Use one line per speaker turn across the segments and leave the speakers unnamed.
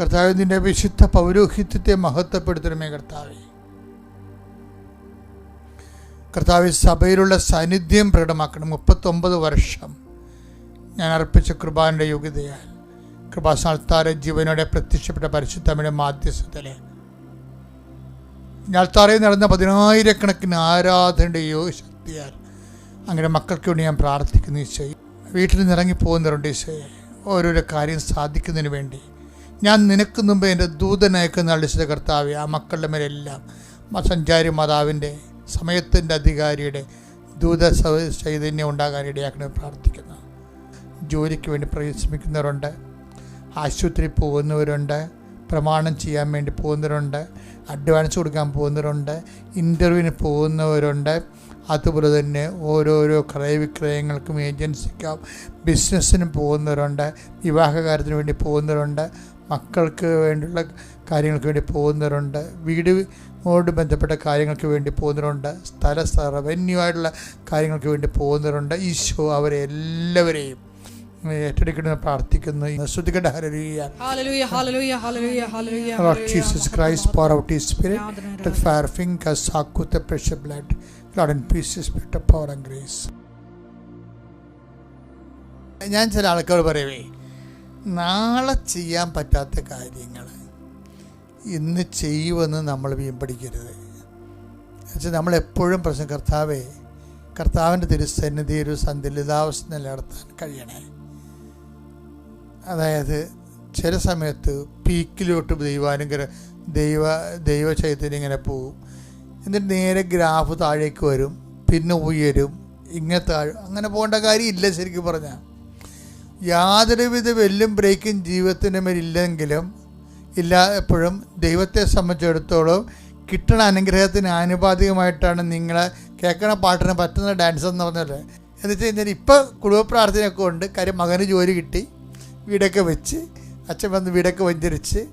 കർത്താവ് നിന്റെ വിശുദ്ധ പൗരോഹിത്യത്തെ മഹത്വപ്പെടുത്തണമേ കർത്താവേ. കർത്താവ് സഭയിലുള്ള സാന്നിധ്യം പ്രകടമാക്കണം. മുപ്പത്തൊമ്പത് വർഷം ഞാൻ അർപ്പിച്ച കൃപാന്റെ യോഗ്യതയാൽ കൃപാസ്ഥാനത്താരെ ജീവനോടെ പ്രത്യക്ഷപ്പെട്ട പരിശുദ്ധമ്മയുടെ മാധ്യസ്ഥത്തിൽ ഞാൽത്താറയിൽ നടന്ന പതിനായിരക്കണക്കിന് ആരാധനയുടെ യോഗ ശക്തിയാൽ അങ്ങനെ മക്കൾക്ക് വേണ്ടി ഞാൻ പ്രാർത്ഥിക്കുന്നു ഈശോയെ. വീട്ടിൽ നിന്ന് ഇറങ്ങി പോകുന്നവരുണ്ട് ഈശോയെ. ഓരോരോ കാര്യം സാധിക്കുന്നതിന് വേണ്ടി ഞാൻ നിനക്ക് മുമ്പ് എന്റെ ദൂതനയക്കുന്ന അളിച്ചത് കർത്താവെ ആ മക്കളുടെ മേലെല്ലാം സഞ്ചാരി മാതാവിന്റെ സമയത്തിന്റെ അധികാരിയുടെ ദൂത ചൈതന്യം ഉണ്ടാകാൻ ഇടയാക്കണമെന്ന് പ്രാർത്ഥിക്കുന്നു. ജോലിക്ക് വേണ്ടി പരിശ്രമിക്കുന്നവരുണ്ട് ആശുപത്രി പോകുന്നവരുണ്ട് പ്രമാണം ചെയ്യാൻ വേണ്ടി പോകുന്നവരുണ്ട് അഡ്വാൻസ് കൊടുക്കാൻ പോകുന്നവരുണ്ട് ഇന്റർവ്യൂവിന് പോകുന്നവരുണ്ട്. അതുപോലെ തന്നെ ഓരോരോ ക്രയവിക്രയങ്ങൾക്കും ഏജൻസിക്കും ബിസിനസ്സിനും പോകുന്നവരുണ്ട് വിവാഹകാര്യത്തിന് വേണ്ടി പോകുന്നവരുണ്ട്. മക്കൾക്ക് വേണ്ടിയുള്ള കാര്യങ്ങൾക്ക് വേണ്ടി പോകുന്നവരുണ്ട്. വീടിനോട് ബന്ധപ്പെട്ട കാര്യങ്ങൾക്ക് വേണ്ടി പോകുന്നവരുണ്ട്. സ്ഥല സർവന്യമായിട്ടുള്ള കാര്യങ്ങൾക്ക് വേണ്ടി പോകുന്നവരുണ്ട്. ഈശോ അവരെ എല്ലാവരെയും പ്രാർത്ഥിക്കുന്നു. ഞാൻ ചില ആൾക്കാർ പറയുവേ നാളെ ചെയ്യാൻ പറ്റാത്ത കാര്യങ്ങൾ ഇന്ന് ചെയ്യുമെന്ന് നമ്മൾ വീമ്പടിക്കരുത് എന്നുവെച്ചാൽ നമ്മളെപ്പോഴും പ്രശ്നം കർത്താവേ കർത്താവിന്റെ തിരുസന്നിധി ഒരു സന്തുലിതാവസ്ഥ നിലനിർത്താൻ കഴിയണേ? അതായത് ചില സമയത്ത് പീക്കിലോട്ട് ദൈവാനുഗ്രഹ ദൈവ ദൈവ ചൈതന്യം ഇങ്ങനെ പോവും. എന്നിട്ട് നേരെ ഗ്രാഫ് താഴേക്ക് വരും പിന്നെ ഉയരും ഇങ്ങനെ താഴും അങ്ങനെ പോകേണ്ട കാര്യമില്ല ശരിക്കും പറഞ്ഞാൽ യാതൊരുവിധ വെല്ലും ബ്രേക്കും ജീവിതത്തിന്റെ മേലില്ലെങ്കിലും ഇല്ല എപ്പോഴും ദൈവത്തെ സംബന്ധിച്ചിടത്തോളം കിട്ടണ അനുഗ്രഹത്തിന് ആനുപാതികമായിട്ടാണ് നിങ്ങളെ കേൾക്കണ പാട്ടിന് പറ്റുന്ന ഡാൻസ് എന്ന് പറഞ്ഞത്. എന്ന് വെച്ച് കഴിഞ്ഞാൽ ഇപ്പോൾ കുടുംബ പ്രാർത്ഥനയൊക്കെ ഉണ്ട്. കാര്യം മകന് ജോലി കിട്ടി. വീടൊക്കെ വെച്ച് അച്ഛൻ വന്ന് വീടൊക്കെ വഞ്ചരിച്ച്.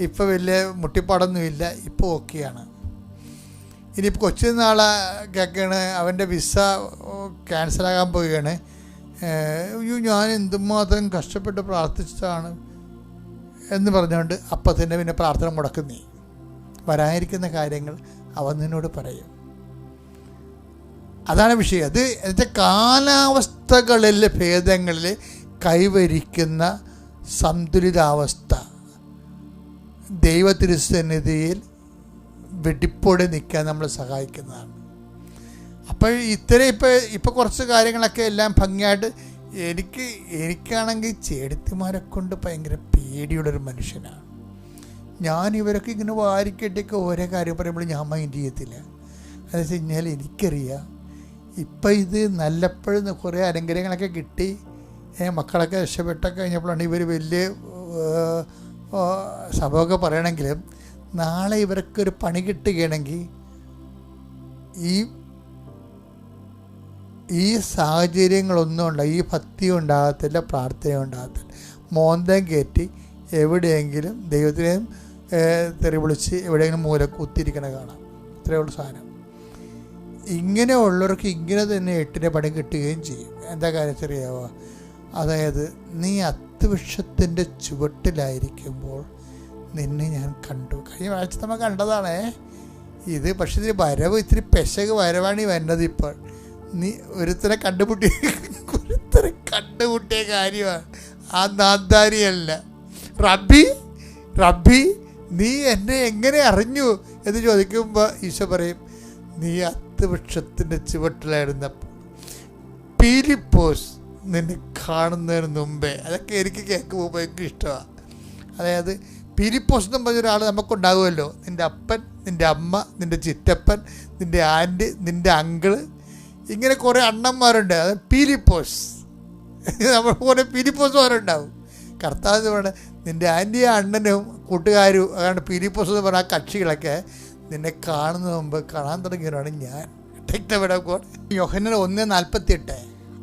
ഇപ്പോൾ വലിയ മുട്ടിപ്പാടൊന്നുമില്ല ഇപ്പോൾ ഓക്കെയാണ് ഇനിയിപ്പോൾ കൊച്ചു നാളെ കേൾക്കുകയാണ് അവന്റെ വിസ ക്യാൻസലാകാൻ പോവുകയാണ്. അയ്യോ ഞാൻ എന്തുമാത്രം കഷ്ടപ്പെട്ട് പ്രാർത്ഥിച്ചതാണ് എന്ന് പറഞ്ഞുകൊണ്ട് അപ്പം തന്നെ പിന്നെ പ്രാർത്ഥന മുടക്കുന്നേ. വരാനിരിക്കുന്ന കാര്യങ്ങൾ അവൻ നിന്നോട് പറയും. അതാണ് വിഷയം. അത് എന്നുവെച്ചാൽ കാലാവസ്ഥകളിൽ ഭേദങ്ങളിൽ കൈവരിക്കുന്ന സന്തുലിതാവസ്ഥ. ദൈവത്തിരുസന്നിധിയിൽ വെടിപ്പോടെ നിൽക്കാൻ നമ്മളെ സഹായിക്കുന്നതാണ്. അപ്പോൾ ഇത്ര ഇപ്പോൾ ഇപ്പോൾ കുറച്ച് കാര്യങ്ങളൊക്കെ എല്ലാം ഭംഗിയായിട്ട് എനിക്ക് എനിക്കാണെങ്കിൽ ചേടത്തിമാരെ കൊണ്ട് ഭയങ്കര പേടിയുള്ളൊരു മനുഷ്യനാണ് ഞാൻ ഇവരൊക്കെ ഇങ്ങനെ വാരിക്കെട്ടിയൊക്കെ ഓരോ കാര്യം പറയുമ്പോൾ ഞാൻ മൈൻഡ് ചെയ്യത്തില്ല. അതെന്ന് വെച്ച് കഴിഞ്ഞാൽ എനിക്കറിയാം. ഇപ്പം ഇത് നല്ലപ്പോഴും കുറേ അലങ്കരങ്ങളൊക്കെ കിട്ടി. മക്കളൊക്കെ രക്ഷപ്പെട്ടൊക്കെ കഴിഞ്ഞപ്പോഴാണ് ഇവർ വലിയ സംഭവമൊക്കെ പറയണമെങ്കിലും നാളെ ഇവർക്കൊരു പണി കിട്ടുകയാണെങ്കിൽ ഈ ഈ സാഹചര്യങ്ങളൊന്നും ഉണ്ടാകും ഈ ഭക്തി ഉണ്ടാകത്തില്ല പ്രാർത്ഥന ഉണ്ടാകത്തില്ല. മോന്തം കയറ്റി എവിടെയെങ്കിലും ദൈവത്തിനെയും തെറി വിളിച്ച് എവിടെയെങ്കിലും മൂല കുത്തിരിക്കണ കാണാം. ഇത്രയേ ഉള്ളൂ സാധനം. ഇങ്ങനെ ഉള്ളവർക്ക് ഇങ്ങനെ തന്നെ എട്ടിന്റെ പണി കിട്ടുകയും ചെയ്യും. എന്താ കാര്യം അറിയാവോ അതായത് നീ അത്തുവൃക്ഷത്തിന്റെ ചുവട്ടിലായിരിക്കുമ്പോൾ നിന്നെ ഞാൻ കണ്ടു. കഴിഞ്ഞ ആഴ്ച നമ്മൾ കണ്ടതാണേ. ഇത് പക്ഷേ ഇതിന് വരവ് ഇത്തിരി പെശക് വരവാണ് ഈ വരുന്നത് ഇപ്പോൾ. നീ ഒരുത്തരെ കണ്ടുമുട്ടിയ ഒരുത്തരെ കണ്ടുമുട്ടിയ കാര്യമാണ് ആ നാന്താരിയല്ല റബ്ബി റബ്ബി നീ എന്നെ എങ്ങനെ അറിഞ്ഞു? എന്ന് ചോദിക്കുമ്പോൾ ഈശോ പറയും നീ അത്തുവൃക്ഷത്തിന്റെ ചുവട്ടിലായിരുന്നപ്പോൾ പീലിപ്പോസ് നിന്നെ കാണുന്നതിന് മുമ്പേ. അതൊക്കെ എനിക്ക് കേൾക്കുമ്പോൾ ഭയങ്കര ഇഷ്ടമാണ് അതായത് പീലിപ്പോസ് എന്ന് പറഞ്ഞ ഒരാൾ നമുക്കുണ്ടാകുമല്ലോ നിന്റെ അപ്പൻ നിന്റെ അമ്മ നിന്റെ ചിറ്റപ്പൻ നിന്റെ ആന്റി നിന്റെ അങ്കിൾ ഇങ്ങനെ കുറേ അണ്ണന്മാരുണ്ട്. അത് പീലിപ്പോസ്. നമ്മൾ കുറേ പീലിപ്പോസുമാരുണ്ടാവും കർത്താവ് എന്ന് പറയുന്നത് നിന്റെ ആന്റിയും അണ്ണനും കൂട്ടുകാരും അതാണ് പീലിപ്പോസ് എന്ന് പറഞ്ഞ ആ കക്ഷികളൊക്കെ നിന്നെ കാണുന്ന മുമ്പ് കാണാൻ തുടങ്ങിയവരാണ് ഞാൻ. യോഹന്നൻ ഒന്ന് നാൽപ്പത്തി എട്ട്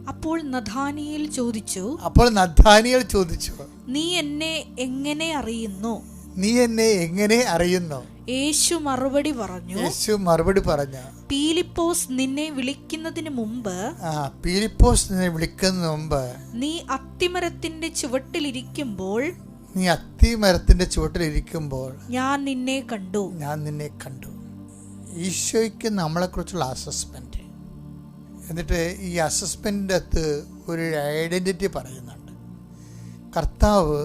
അപ്പോൾ നഥാനിയിൽ ചോദിച്ചു
അപ്പോൾ നദ്ധാനികൾ ചോദിച്ചു
നീ എന്നെ എങ്ങനെ അറിയുന്നു?
നീ എന്നെ എങ്ങനെ അറിയുന്നു?
യേശു മറുപടി പറഞ്ഞു
യേശു മറുപടി പറഞ്ഞ
പീലിപ്പോസ് നിന്നെ വിളിക്കുന്നതിന് മുമ്പ്
ആ പീലിപ്പോസ് നിന്നെ വിളിക്കുന്ന മുമ്പ്
നീ അത്തിമരത്തിന്റെ ചുവട്ടിലിരിക്കുമ്പോൾ
നീ അത്തിമരത്തിന്റെ ചുവട്ടിലിരിക്കുമ്പോൾ
ഞാൻ നിന്നെ കണ്ടു.
ഞാൻ നിന്നെ കണ്ടു. ഈശോയ്ക്ക് നമ്മളെക്കുറിച്ചുള്ള അസസ്മെന്റ് എന്നിട്ട് ഈ അസസ്മെന്റിന്റെ അകത്ത് ഒരു ഐഡന്റിറ്റി പറയുന്നുണ്ട്. കർത്താവ്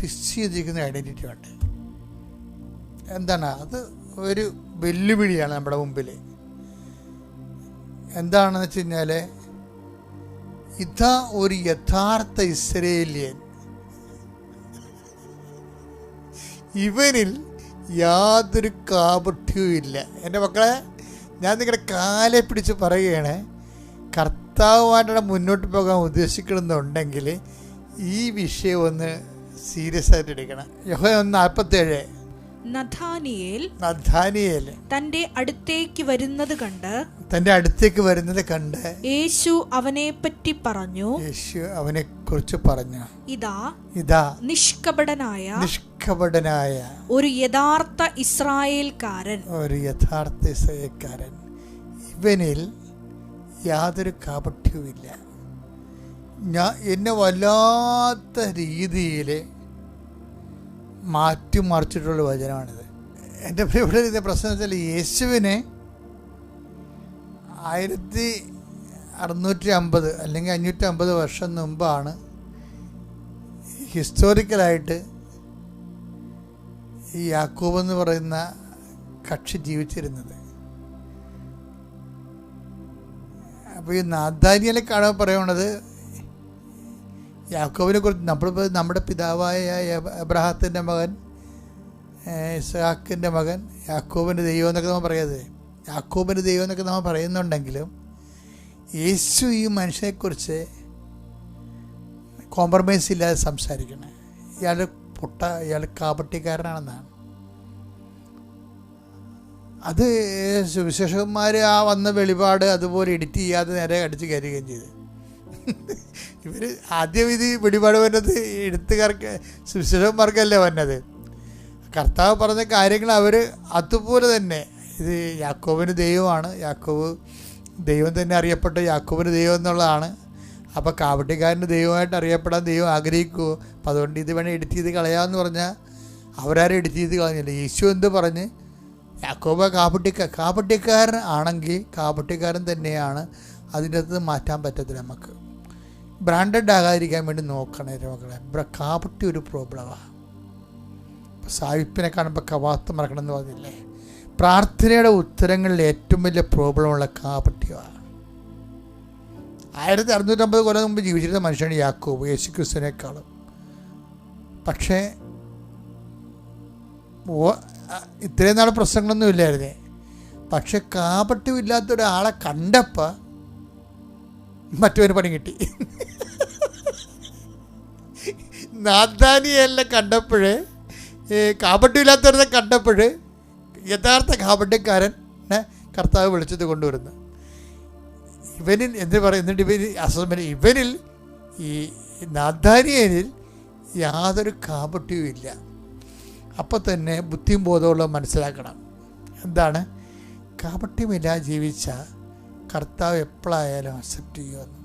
ഫിക്സ് ചെയ്തിരിക്കുന്ന ഐഡന്റിറ്റി ഉണ്ട് എന്താണ്? അത് ഒരു വെല്ലുവിളിയാണ് നമ്മുടെ മുമ്പിൽ എന്താണെന്ന് വെച്ച് കഴിഞ്ഞാൽ ഇതാ ഒരു യഥാർത്ഥ ഇസ്രേലിയൻ ഇവനിൽ യാതൊരു കാപഠ്യവും ഇല്ല. എന്റെ മക്കളെ ഞാൻ നിങ്ങളുടെ കാലെ പിടിച്ച് പറയുകയാണ്. കർത്താവുമായിട്ടാണ് മുന്നോട്ട് പോകാൻ ഉദ്ദേശിക്കണമെന്നുണ്ടെങ്കിൽ ഈ വിഷയം ഒന്ന് സീരിയസ് ആയിട്ട് എടുക്കണം. യഹോ ഒന്ന് നാൽപ്പത്തേഴ്.
നഥാനിയേൽ
നഥാനിയേൽ
തന്റെ അടുത്തേക്ക് വരുന്നത് കണ്ട്
തന്റെ അടുത്തേക്ക് വരുന്നത് കണ്ട്
യേശു അവനെപ്പറ്റി പറഞ്ഞു
യേശു അവനെ കുറിച്ച് പറഞ്ഞു.
ഇതാ
ഇതാ
നിഷ്കപടനായ
നിഷ്കപടനായ
ഒരു യഥാർത്ഥ ഇസ്രായേൽക്കാരൻ.
ഒരു യഥാർത്ഥ ഇസ്രായേൽക്കാരൻ. ഇവനിൽ യാതൊരു കാപട്യവുമില്ല. ഞാൻ എന്നെ വല്ലാത്ത രീതിയിൽ മാറ്റിമറിച്ചിട്ടുള്ള വചനമാണിത്. എന്റെ പ്രിയപ്പെട്ട ഇതിന്റെ പ്രശ്നം വെച്ചാൽ യേശുവിനെ ആയിരത്തി അറുന്നൂറ്റി അമ്പത് അല്ലെങ്കിൽ അഞ്ഞൂറ്റി അമ്പത് വർഷം മുമ്പാണ് ഹിസ്റ്റോറിക്കലായിട്ട് ഈ യാക്കൂബ് എന്ന് പറയുന്ന കക്ഷി ജീവിച്ചിരുന്നത്. അപ്പോൾ ഈ നാദാനിയലെ കാണാൻ പറയുന്നത് യാക്കോബിനെ കുറിച്ച് നമ്മളിപ്പോൾ നമ്മുടെ പിതാവായ എബ്രഹാത്തിന്റെ മകൻ ഇസ്ഹാക്കിന്റെ മകൻ യാക്കോബിന്റെ ദൈവം എന്നൊക്കെ നമ്മൾ പറയാതെ യാക്കോബിന്റെ ദൈവം എന്നൊക്കെ നമ്മൾ പറയുന്നുണ്ടെങ്കിലും യേശു ഈ മനുഷ്യനെക്കുറിച്ച് കോംപ്രമൈസ് ഇല്ലാതെ സംസാരിക്കണം. ഇയാൾ പൊട്ട ഇയാൾ കാപട്ടിക്കാരനാണെന്നാണ് അത് സുവിശേഷകന്മാർ ആ വന്ന വെളിപാട് അതുപോലെ എഡിറ്റ് ചെയ്യാതെ നേരെ അടിച്ച് കയറുകയും ചെയ്തു. ഇവർ ആദ്യം ഇത് പിടിപാട് വന്നത് എഴുത്തുകാർക്ക് ശുശ്രൂഷന്മാർക്കല്ലേ വന്നത്. കർത്താവ് പറഞ്ഞ കാര്യങ്ങൾ അവർ അതുപോലെ തന്നെ. ഇത് യാക്കോബിന് ദൈവമാണ്. യാക്കോബ് ദൈവം തന്നെ അറിയപ്പെട്ട യാക്കോബിന് ദൈവം എന്നുള്ളതാണ്. അപ്പോൾ കാവട്ടിക്കാരന് ദൈവമായിട്ട് അറിയപ്പെടാൻ ദൈവം ആഗ്രഹിക്കുമോ അപ്പം അതുകൊണ്ട് ഇത് വേണേൽ എഡിറ്റ് ചെയ്ത് കളയാമെന്ന് പറഞ്ഞാൽ അവരാരും എഡിറ്റ് ചെയ്ത് കളഞ്ഞില്ല. യേശു എന്ത് പറഞ്ഞ്? യാക്കോബ കാപ്പട്ടിക്ക കാപ്പട്ടിക്കാരൻ ആണെങ്കിൽ കാപ്പട്ടിക്കാരൻ തന്നെയാണ് അതിന്റെ അകത്ത് മാറ്റാൻ പറ്റത്തില്ല നമുക്ക്. ബ്രാൻഡഡ് ആകാതിരിക്കാൻ വേണ്ടി നോക്കണേ മക്കളെ. ഇവിടെ കാപ്പട്ടി ഒരു പ്രോബ്ലമാണ് സായിപ്പിനെ കാണുമ്പോൾ കവാത്ത് മറക്കണം എന്ന് പറഞ്ഞില്ലേ? പ്രാർത്ഥനയുടെ ഉത്തരങ്ങളിൽ ഏറ്റവും വലിയ പ്രോബ്ലമുള്ള കാപ്പട്ടിയാണ് ആയിരത്തി അറുന്നൂറ്റമ്പത് കൊല്ലം മുമ്പ് ജീവിച്ചിരുന്ന മനുഷ്യനാണ് യാക്കോബ് യേശു ക്രിസ്തുവിനേക്കാളും പക്ഷേ ഇത്രയും നാൾ പ്രശ്നങ്ങളൊന്നും ഇല്ലായിരുന്നേ. പക്ഷെ കാപട്യമില്ലാത്ത ഒരാളെ കണ്ടപ്പോൾ മറ്റൊരു പണി കിട്ടി. നാദാനിയെല്ലാം കണ്ടപ്പോഴേ കാപട്യമില്ലാത്തവരെ കണ്ടപ്പോൾ യഥാർത്ഥ കാപട്യക്കാരൻ കർത്താവ് വിളിച്ചത് കൊണ്ടുവരുന്നു. ഇവനിൽ എന്ത് പറയും? എന്നിട്ട് ഇവന് അസസ്മെന്റ് ഇവനിൽ ഈ നാദാനിയനിൽ യാതൊരു കാപട്യവും ഇല്ല. അപ്പം തന്നെ ബുദ്ധിയും ബോധമുള്ള മനസ്സിലാക്കണം. എന്താണ്? കാപട്യമില്ലാതെ ജീവിച്ച കർത്താവ് എപ്പോഴായാലും അക്സെപ്റ്റ് ചെയ്യുമെന്ന്.